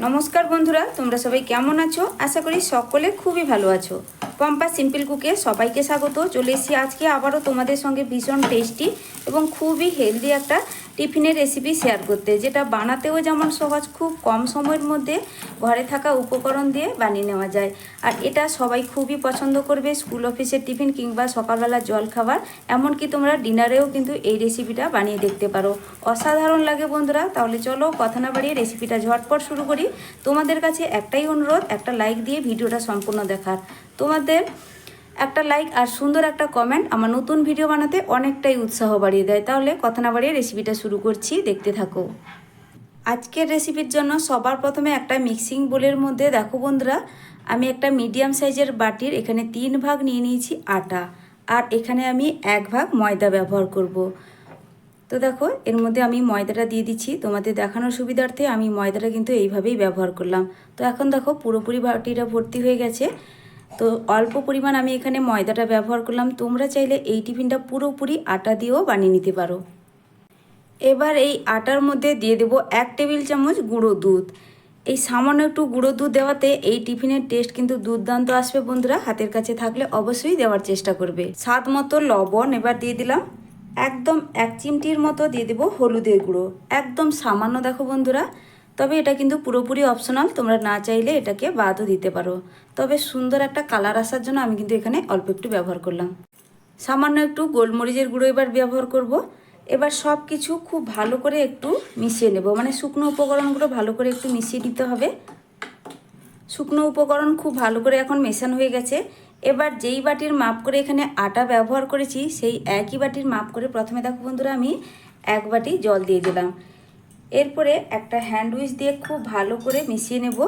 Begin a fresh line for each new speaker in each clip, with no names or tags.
নমস্কার বন্ধুরা তোমরা সবাই কেমন আছো? আশা করি সকলে খুবই ভালো আছো। পম্পা সিম্পল কুকে সবাইকে স্বাগত। চলে এসেছি আজকে আবারও তোমাদের সঙ্গে ভীষণ টেস্টি এবং খুবই হেলদি একটা টিফিনের রেসিপি শেয়ার করতে, যেটা বানাতেও যেমন সহজ, খুব কম সময়ের মধ্যে ঘরে থাকা উপকরণ দিয়ে বানিয়ে নেওয়া যায়। আর এটা সবাই খুবই পছন্দ করবে স্কুল অফিসের টিফিন কিংবা সকালবেলা জল খাবার, এমনকি তোমরা ডিনারেও কিন্তু এই রেসিপিটা বানিয়ে দেখতে পারো। অসাধারণ লাগে বন্ধুরা, তাহলে চলো কথা না বাড়িয়ে রেসিপিটা ঝটপট শুরু করি। তোমাদের কাছে একটাই অনুরোধ, একটা লাইক দিয়ে ভিডিওটা সম্পূর্ণ দেখার। তোমাদের একটা লাইক আর সুন্দর একটা কমেন্ট আমার নতুন ভিডিও বানাতে অনেকটাই উৎসাহ বাড়িয়ে দেয়। তাহলে কথা না বাড়িয়ে রেসিপিটা শুরু করছি, দেখতে থাকো। আজকের রেসিপির জন্য সবার প্রথমে একটা মিক্সিং বোলের মধ্যে দেখো বন্ধুরা, আমি একটা মিডিয়াম সাইজের বাটির এখানে তিন ভাগ নিয়ে নিয়েছি আটা, আর এখানে আমি এক ভাগ ময়দা ব্যবহার করব। তো দেখো, এর মধ্যে আমি ময়দাটা দিয়ে দিচ্ছি। তোমাদের দেখানোর সুবিধার্থে আমি ময়দাটা কিন্তু এইভাবেই ব্যবহার করলাম। তো এখন দেখো পুরোপুরি বাটিটা ভর্তি হয়ে গেছে। তো অল্প পরিমাণ আমি এখানে ময়দাটা ব্যবহার করলাম। তোমরা চাইলে এই টিফিনটা পুরোপুরি আটা দিয়েও বানিয়ে নিতে পারো। এবার এই আটার মধ্যে দিয়ে দেবো এক টেবিল চামচ গুঁড়ো দুধ। এই সামান্য একটু গুঁড়ো দুধ দেওয়াতে এই টিফিনের টেস্ট কিন্তু দুর্দান্ত আসবে বন্ধুরা। হাতের কাছে থাকলে অবশ্যই দেওয়ার চেষ্টা করবে। স্বাদ মতো লবণ এবার দিয়ে দিলাম। একদম এক চিমটির মতো দিয়ে দেবো হলুদের গুঁড়ো। একদম সামান্য দেখো বন্ধুরা। তবে এটা কিন্তু পুরোপুরি অপশনাল তোমরা না চাইলে এটাকে বাদও দিতে পারো। তবে সুন্দর একটা কালার আসার জন্য আমি কিন্তু এখানে অল্প একটু ব্যবহার করলাম। সামান্য একটু গোলমরিচের গুঁড়ো এবার ব্যবহার করব। এবার সব কিছু খুব ভালো করে একটু মিশিয়ে নেব। মানে শুকনো উপকরণগুলো ভালো করে একটু মিশিয়ে দিতে হবে। শুকনো উপকরণ খুব ভালো করে এখন মেশানো হয়ে গেছে। এবার যেই বাটির মাপ করে এখানে আটা ব্যবহার করেছি, সেই একই বাটির মাপ করে প্রথমে দেখো বন্ধুরা আমি এক বাটি জল দিয়ে দিলাম। এরপরে একটা হ্যান্ড উইচ দিয়ে খুব ভালো করে মিশিয়ে নেব।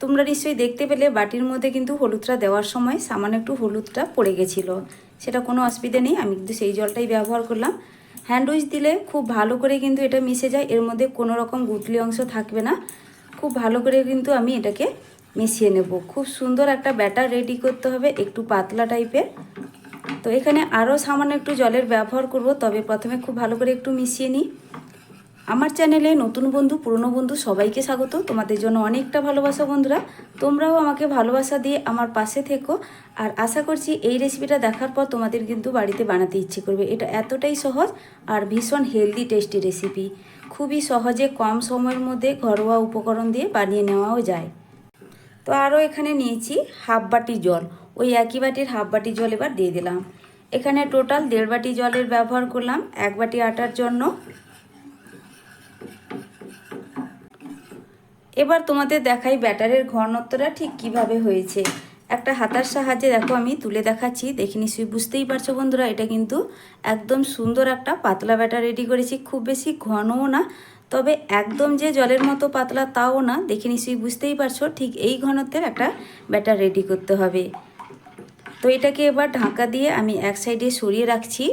তোমরা নিশ্চয়ই দেখতে পেলে বাটির মধ্যে কিন্তু হলুদটা দেওয়ার সময় সামান্য একটু হলুদটা পড়ে গেছিল। সেটা কোনো অসুবিধা নেই, আমি কিন্তু সেই জলটাই ব্যবহার করলাম। হ্যান্ড উইচ দিলে খুব ভালো করে কিন্তু এটা মিশে যায়, এর মধ্যে কোনো রকম গুতলি অংশ থাকবে না। খুব ভালো করে কিন্তু আমি এটাকে মিশিয়ে নেব। খুব সুন্দর একটা ব্যাটার রেডি করতে হবে একটু পাতলা টাইপের। তো এখানে আরও সামান্য একটু জলের ব্যবহার করব, তবে প্রথমে খুব ভালো করে একটু মিশিয়ে নিই। আমার চ্যানেলে নতুন বন্ধু, পুরনো বন্ধু সবাইকে স্বাগত। তোমাদের জন্য অনেকটা ভালোবাসা বন্ধুরা। তোমরাও আমাকে ভালোবাসা দিয়ে আমার পাশে থেকো। আর আশা করছি এই রেসিপিটা দেখার পর তোমাদের কিন্তু বাড়িতে বানাতে ইচ্ছে করবে। এটা এতটাই সহজ আর ভীষণ হেলদি টেস্টি রেসিপি খুবই সহজে কম সময়ের মধ্যে ঘরোয়া উপকরণ দিয়ে বানিয়ে নেওয়াও যায়। তো আরও এখানে নিয়েছি হাফ বাটি জল। ওই একই বাটির হাফ বাটি জল এবার দিয়ে দিলাম। এখানে টোটাল দেড় বাটি জলের ব্যবহার করলাম। এক বাটি আটার জন্য এবার তোমাদের দেখাই ব্যাটারের ঘনত্বটা ঠিক কীভাবে হয়েছে। একটা হাতার সাহায্যে দেখো আমি তুলে দেখাচ্ছি, দেখে নিশ্চয়ই বুঝতেই পারছ বন্ধুরা, এটা কিন্তু একদম সুন্দর একটা পাতলা ব্যাটার রেডি করেছি, খুব বেশি ঘনও না, তবে একদম যে জলের মতো পাতলা তাও না, দেখে নিশ্চয়ই বুঝতেই পারছ, ঠিক এই ঘনত্বের একটা ব্যাটার রেডি করতে হবে। তো এটাকে এবার ঢাকা দিয়ে আমি এক সাইডে সরিয়ে রাখছি।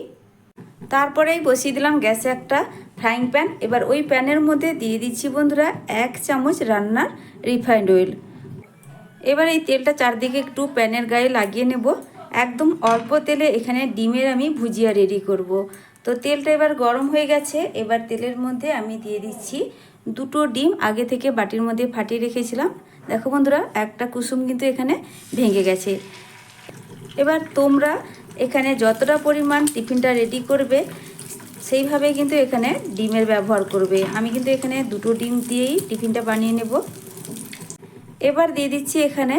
তারপরেই বসিয়ে দিলাম গ্যাসে একটা ফ্রাইং প্যান। এবার ওই প্যানের মধ্যে দিয়ে দিচ্ছি বন্ধুরা এক চামচ রান্নার রিফাইন্ড অয়েল। এবার এই তেলটা চারদিকে একটু প্যানের গায়ে লাগিয়ে নেব। একদম অল্প তেলে এখানে ডিমের আমি ভুজিয়া রেডি করব। তো তেলটা এবার গরম হয়ে গেছে। এবার তেলের মধ্যে আমি দিয়ে দিচ্ছি দুটো ডিম। আগে থেকে বাটির মধ্যে ফাটিয়ে রেখেছিলাম। দেখো বন্ধুরা, একটা কুসুম কিন্তু এখানে ভেঙে গেছে। এবার তোমরা এখানে যতটা পরিমাণ টিফিনটা রেডি করবে সেইভাবে কিন্তু এখানে ডিমের ব্যবহার করবে। আমি কিন্তু এখানে দুটো ডিম দিয়েই টিফিনটা বানিয়ে নেব। এবার দিয়ে দিচ্ছি এখানে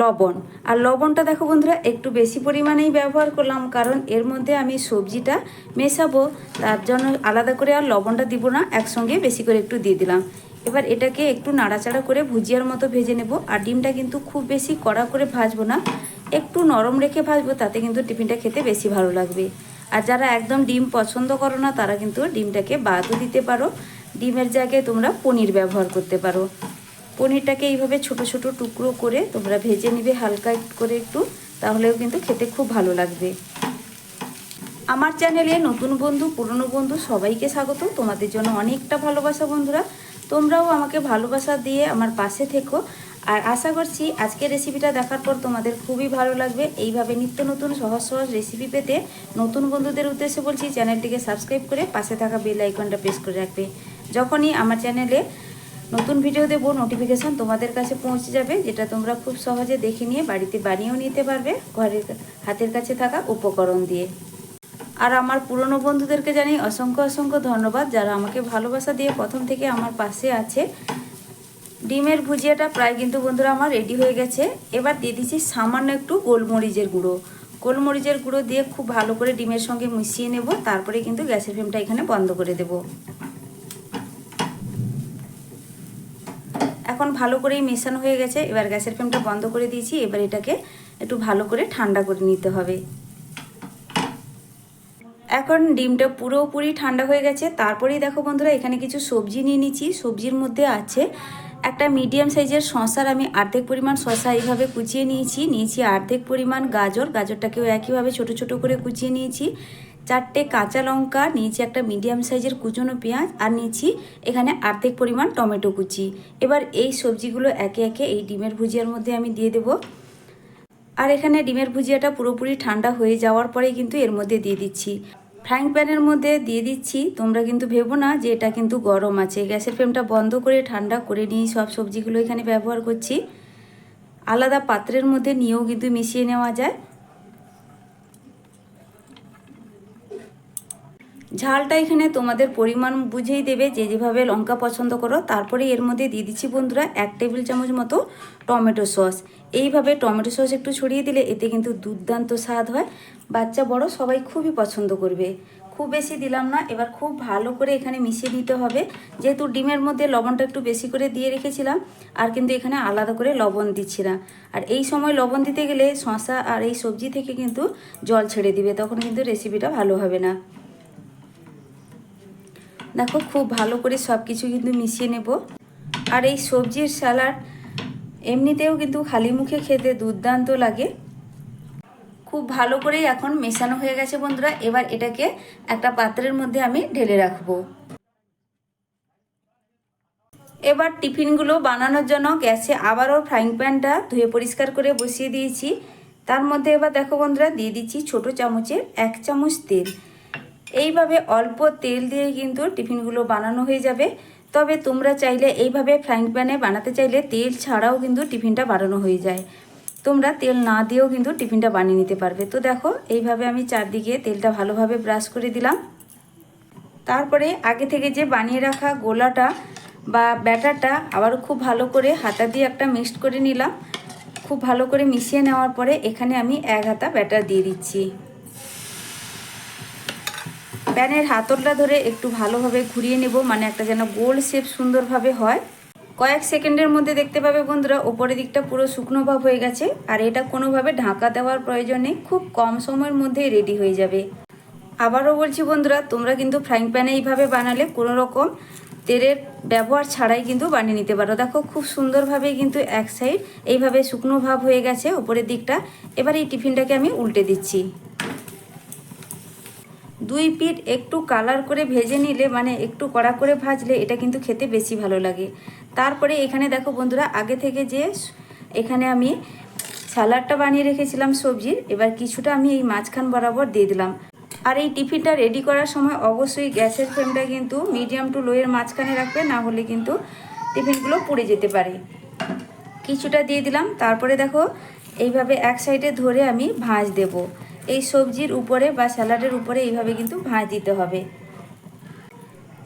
লবণ। আর লবণটা দেখো বন্ধুরা, একটু বেশি পরিমাণেই ব্যবহার করলাম, কারণ এর মধ্যে আমি সবজিটা মেশাবো, তার জন্য আলাদা করে আর লবণটা দিব না, একসঙ্গে বেশি করে একটু দিয়ে দিলাম। এবার এটাকে একটু নাড়াচাড়া করে ভুজিয়ার মতো ভেজে নেব। আর ডিমটা কিন্তু খুব বেশি কড়া করে ভাজবো না, একটু নরম রেখে ভাজবো, তাতে কিন্তু টিফিনটা খেতে বেশি ভালো লাগবে। আর যারা একদম ডিম পছন্দ করো না, তারা কিন্তু ডিমটাকে বাদও দিতে পারো। ডিমের জায়গায় তোমরা পনির ব্যবহার করতে পারো। পনিরটাকে এইভাবে ছোট ছোট টুকরো করে তোমরা ভেজে নিবে, হালকা করে একটু, তাহলেও কিন্তু খেতে খুব ভালো লাগবে। আমার চ্যানেলে নতুন বন্ধু, পুরনো বন্ধু সবাইকে স্বাগত। তোমাদের জন্য অনেকটা ভালোবাসা বন্ধুরা। তোমরাও আমাকে ভালোবাসা দিয়ে আমার পাশে থেকো। আর আশা করছি আজকের রেসিপিটা দেখার পর তোমাদের খুবই ভালো লাগবে। এইভাবে নিত্য নতুন সহজ সহজ রেসিপি পেতে নতুন বন্ধুদের উদ্দেশ্যে বলছি, চ্যানেলটিকে সাবস্ক্রাইব করে পাশে থাকা বেল আইকনটা প্রেস করে রাখবে। যখনই আমার চ্যানেলে নতুন ভিডিও দেবো নোটিফিকেশান তোমাদের কাছে পৌঁছে যাবে, যেটা তোমরা খুব সহজে দেখে নিয়ে বাড়িতে বানিয়েও নিতে পারবে, ঘরের হাতের কাছে থাকা উপকরণ দিয়ে। আর আমার পুরনো বন্ধুদেরকে জানাই অসংখ্য অসংখ্য ধন্যবাদ, যারা আমাকে ভালোবাসা দিয়ে প্রথম থেকে আমার পাশে আছে। ডিমের ভুজিয়াটা প্রায় কিন্তু বন্ধুরা আমার রেডি হয়ে গেছে। এবার দিয়ে দিচ্ছি সামান্য একটু গোলমরিচের গুঁড়ো। গোলমরিচের গুঁড়ো দিয়ে খুব ভালো করে ডিমের সঙ্গে মিশিয়ে নেব, তারপরে কিন্তু গ্যাসের ফ্লেমটা এখানে বন্ধ করে দেব। এখন ভালো করেই মেশানো হয়ে গেছে, এবার গ্যাসের ফ্লেমটা বন্ধ করে দিয়েছি, এবার এটাকে একটু ভালো করে ঠান্ডা করে নিতে হবে। এখন ডিমটা পুরোপুরি ঠান্ডা হয়ে গেছে, তারপরেই দেখো বন্ধুরা এখানে কিছু সবজি নিয়ে নিচ্ছি। সবজির মধ্যে আছে একটা মিডিয়াম সাইজের শশার আমি অর্ধেক পরিমাণ শশা এইভাবে কুচিয়ে নিয়েছি। নিয়েছি অর্ধেক পরিমাণ গাজর। গাজরটাকেও একইভাবে ছোট ছোট করে কুচিয়ে নিয়েছি। চারটে কাঁচা লঙ্কা, নিয়েছি একটা মিডিয়াম সাইজের কুচনো পেঁয়াজ আর নিয়েছি এখানে অর্ধেক পরিমাণ টমেটো কুচি। এবার এই সবজিগুলো একে একে এই ডিমের ভুজিয়ার মধ্যে আমি দিয়ে দেবো। আর এখানে ডিমের ভুজিয়াটা পুরোপুরি ঠান্ডা হয়ে যাওয়ার পরেই কিন্তু এর মধ্যে দিয়ে দিচ্ছি। ফ্রাইং প্যানের মধ্যে দিয়ে দিচ্ছি। তোমরা কিন্তু ভেবো না যে এটা কিন্তু গরম আছে। গ্যাসের ফ্লেমটা বন্ধ করে, ঠান্ডা করে নিয়ে সব সবজিগুলো এখানে ব্যবহার করছি। আলাদা পাত্রের মধ্যে নিয়েও কিন্তু মিশিয়ে নেওয়া যায়। ঝালটা এখানে তোমাদের পরিমাণ বুঝেই দেবে, যে যেভাবে লঙ্কা পছন্দ করো। তারপরে এর মধ্যে দিয়ে দিচ্ছি বন্ধুরা এক টেবিল চামচ মতো টমেটো সস। এইভাবে টমেটো সস একটু ছড়িয়ে দিলে এতে কিন্তু দুর্দান্ত স্বাদ হয়। বাচ্চা, বড় সবাই খুবই পছন্দ করবে। খুব বেশি দিলাম না, এবার খুব ভালো করে এখানে মিশিয়ে নিতে হবে। যেহেতু ডিমের মধ্যে লবণটা একটু বেশি করে দিয়ে রেখেছিলাম, আর কিন্তু এখানে আলাদা করে লবণ দিচ্ছি না। আর এই সময় লবণ দিতে গেলে শশা আর এই সবজি থেকে কিন্তু জল ছেড়ে দিবে, তখন কিন্তু রেসিপিটা ভালো হবে না। দেখো, খুব ভালো করে সব কিছু কিন্তু মিশিয়ে নেব। আর এই সবজির স্যালাড এমনিতেও কিন্তু খালি মুখে খেতে দুর্দান্ত লাগে। খুব ভালো করেই এখন মেশানো হয়ে গেছে বন্ধুরা। এবার এটাকে একটা পাত্রের মধ্যে আমি ঢেলে রাখব। এবার টিফিনগুলো বানানোর জন্য গ্যাসে আবারও ফ্রাইং প্যানটা ধুয়ে পরিষ্কার করে বসিয়ে দিয়েছি। তার মধ্যে এবার দেখো বন্ধুরা, দিয়ে দিচ্ছি ছোট চামচের এক চামচ তেল। এইভাবে অল্প তেল দিয়ে কিন্তু টিফিনগুলো বানানো হয়ে যাবে। তবে তোমরা চাইলে এইভাবে ফ্রাইং প্যানে বানাতে চাইলে তেল ছাড়াও কিন্তু টিফিনটা বানানো হয়ে যায়। তোমরা তেল না দিয়েও কিন্তু টিফিনটা বানিয়ে নিতে পারবে। তো দেখো, এইভাবে আমি চারদিকে তেলটা ভালোভাবে ব্রাশ করে দিলাম। তারপরে আগে থেকে যে বানিয়ে রাখা গোলাটা বা ব্যাটারটা আবার খুব ভালো করে হাতা দিয়ে একটা মিক্সড করে নিলাম। খুব ভালো করে মিশিয়ে নেওয়ার পরে এখানে আমি এক হাতা ব্যাটার দিয়ে দিচ্ছি। প্যানের হাতলটা ধরে একটু ভালোভাবে ঘুরিয়ে নেব মানে একটা যেন গোল শেপ সুন্দরভাবে হয়। কয়েক সেকেন্ডের মধ্যে দেখতে পাবে বন্ধুরা, ওপরের দিকটা পুরো শুকনো ভাব হয়ে গেছে, আর এটা কোনোভাবে ঢাকা দেওয়ার প্রয়োজন নেই খুব কম সময়ের মধ্যেই রেডি হয়ে যাবে। আবারও বলছি বন্ধুরা, তোমরা কিন্তু ফ্রাইং প্যানে এইভাবে বানালে কোনো রকম তেলের ব্যবহার ছাড়াই কিন্তু বানিয়ে নিতে পারো। দেখো, খুব সুন্দরভাবে কিন্তু এক সাইড এইভাবে শুকনো ভাব হয়ে গেছে ওপরের দিকটা। এবার এই টিফিনটাকে আমি উল্টে দিচ্ছি। দুই পিঠ একটু কালার করে ভেজে নিলে মানে একটু কড়া করে ভাজলে এটা কিন্তু খেতে বেশি ভালো লাগে। তারপরে এখানে দেখো বন্ধুরা, আগে থেকে যে এখানে আমি স্যালাডটা বানিয়ে রেখেছিলাম সবজির, এবার কিছুটা আমি এই মাঝখান বরাবর দিয়ে দিলাম। আর এই টিফিনটা রেডি করার সময় অবশ্যই গ্যাসের ফ্লেমটা কিন্তু মিডিয়াম টু লোয়ের মাঝখানে রাখবে, না হলে কিন্তু টিফিনগুলো পুড়ে যেতে পারে। কিছুটা দিয়ে দিলাম, তারপরে দেখো এইভাবে এক সাইডে ধরে আমি ভাঁজ দেবো। এই সবজির উপরে বা স্যালাডের উপরে এইভাবে কিন্তু ভাঁজ দিতে হবে।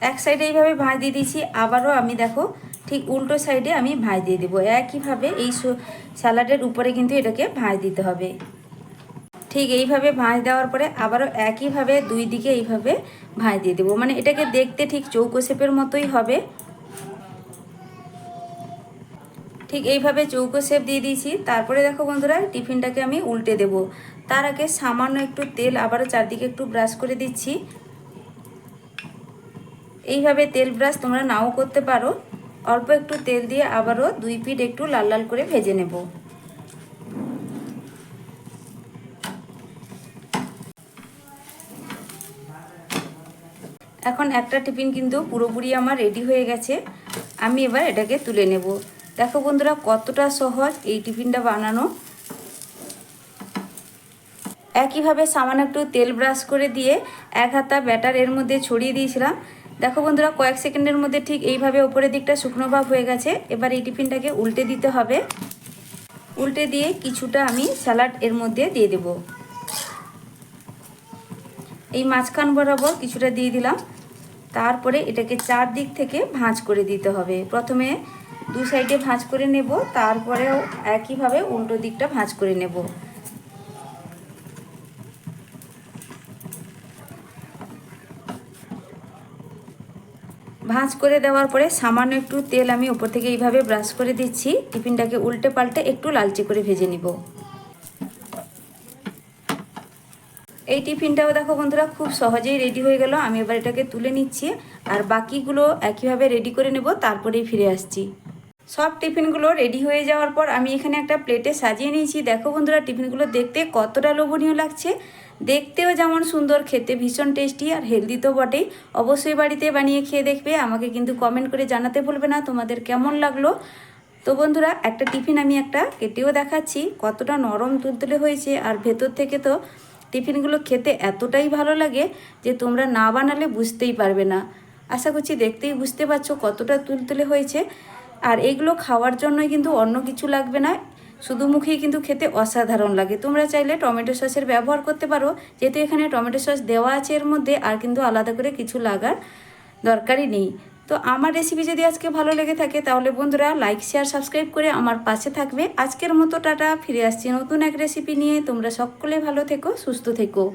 এক সাইডে এইভাবে ভাঁজ দিয়ে দিয়েছি, আবারও আমি দেখো ঠিক উল্টো সাইডে আমি ভাঁজ দিয়ে দেবো। একইভাবে এই স্যালাডের উপরে কিন্তু এটাকে ভাঁজ দিতে হবে। ঠিক এইভাবে ভাঁজ দেওয়ার পরে আবারও একইভাবে দুই দিকে এইভাবে ভাঁজ দিয়ে দেবো। মানে এটাকে দেখতে ঠিক চৌকো শেপের মতোই হবে। ঠিক এইভাবে চৌকো শেপ দিয়ে দিয়েছি। তারপরে দেখো বন্ধুরা, টিফিনটাকে আমি উল্টে দেব। তার আগে সামান্য একটু তেল আবারও চারদিকে একটু ব্রাশ করে দিচ্ছি। এইভাবে তেল ব্রাশ তোমরা নাও করতে পারো। অল্প একটু তেল দিয়ে আবারও দুই পিঠ একটু লাল লাল করে ভেজে নেব। এখন একটা টিফিন কিন্তু পুরোপুরি আমার রেডি হয়ে গেছে। আমি এবার এটাকে তুলে নেব। দেখো বন্ধুরা কতটা সহজ এই টিফিনটা বানানো। একইভাবে সামান্য একটু তেল ব্রাশ করে দিয়ে এক হাতা ব্যাটার এর মধ্যে ছড়িয়ে দিয়েছিলাম। দেখো বন্ধুরা, কয়েক সেকেন্ডের মধ্যে ঠিক এইভাবে ওপরের দিকটা শুকনো ভাব হয়ে গেছে। এবার এই টিফিনটাকে উল্টে দিতে হবে। উল্টে দিয়ে কিছুটা আমি স্যালাড এর মধ্যে দিয়ে দেব। এই মাঝখান বরাবর কিছুটা দিয়ে দিলাম। তারপরে এটাকে চার দিক থেকে ভাঁজ করে দিতে হবে। প্রথমে দু সাইডে ভাঁজ করে নেব, তারপরেও একইভাবে উল্টো দিকটা ভাঁজ করে নেব। ভাঁজ করে দেওয়ার পরে সামান্য একটু তেল আমি ওপর থেকে এইভাবে ব্রাশ করে দিচ্ছি। টিফিনটাকে উল্টে পাল্টে একটু লালচে করে ভেজে নিব। এই টিফিনটাও দেখো বন্ধুরা, খুব সহজেই রেডি হয়ে গেল। আমি এবার এটাকে তুলে নিচ্ছি আর বাকিগুলো একইভাবে রেডি করে নেব, তারপরেই ফিরে আসছি। সব টিফিনগুলো রেডি হয়ে যাওয়ার পর আমি এখানে একটা প্লেটে সাজিয়ে নিয়েছি। দেখো বন্ধুরা, টিফিনগুলো দেখতে কতটা লোভনীয় লাগছে। দেখতেও যেমন সুন্দর, খেতে ভীষণ টেস্টি আর হেলদি তো বটেই। অবশ্যই বাড়িতে বানিয়ে খেয়ে দেখবে। আমাকে কিন্তু কমেন্ট করে জানাতে ভুলবে না, তোমাদের কেমন লাগল? তো বন্ধুরা, একটা টিফিন আমি একটা কেটেও দেখাচ্ছি। কতটা নরম তুলতুলে হয়েছে আর ভেতর থেকে তো টিফিনগুলো খেতে এতটাই ভালো লাগে যে তোমরা না বানালে বুঝতেই পারবে না। আশা করছি দেখতেই বুঝতে পারছ কতটা তুলতুলে হয়েছে। আর এগুলো খাওয়ার জন্যই কিন্তু অন্য কিছু লাগবে না। শুধু মুখেই কিন্তু খেতে অসাধারণ লাগে। তোমরা চাইলে টমেটো সসের ব্যবহার করতে পারো, যেহেতু এখানে টমেটো সস দেওয়া আছে এর মধ্যে, আর কিন্তু আলাদা করে কিছু লাগার দরকারই নেই। তো আমার রেসিপি যদি আজকে ভালো লেগে থাকে, তাহলে বন্ধুরা লাইক শেয়ার সাবস্ক্রাইব করে আমার পাশে থাকবে। আজকের মতো টাটা, ফিরে আসছি নতুন এক রেসিপি নিয়ে। তোমরা সকলে ভালো থেকো, সুস্থ থেকো।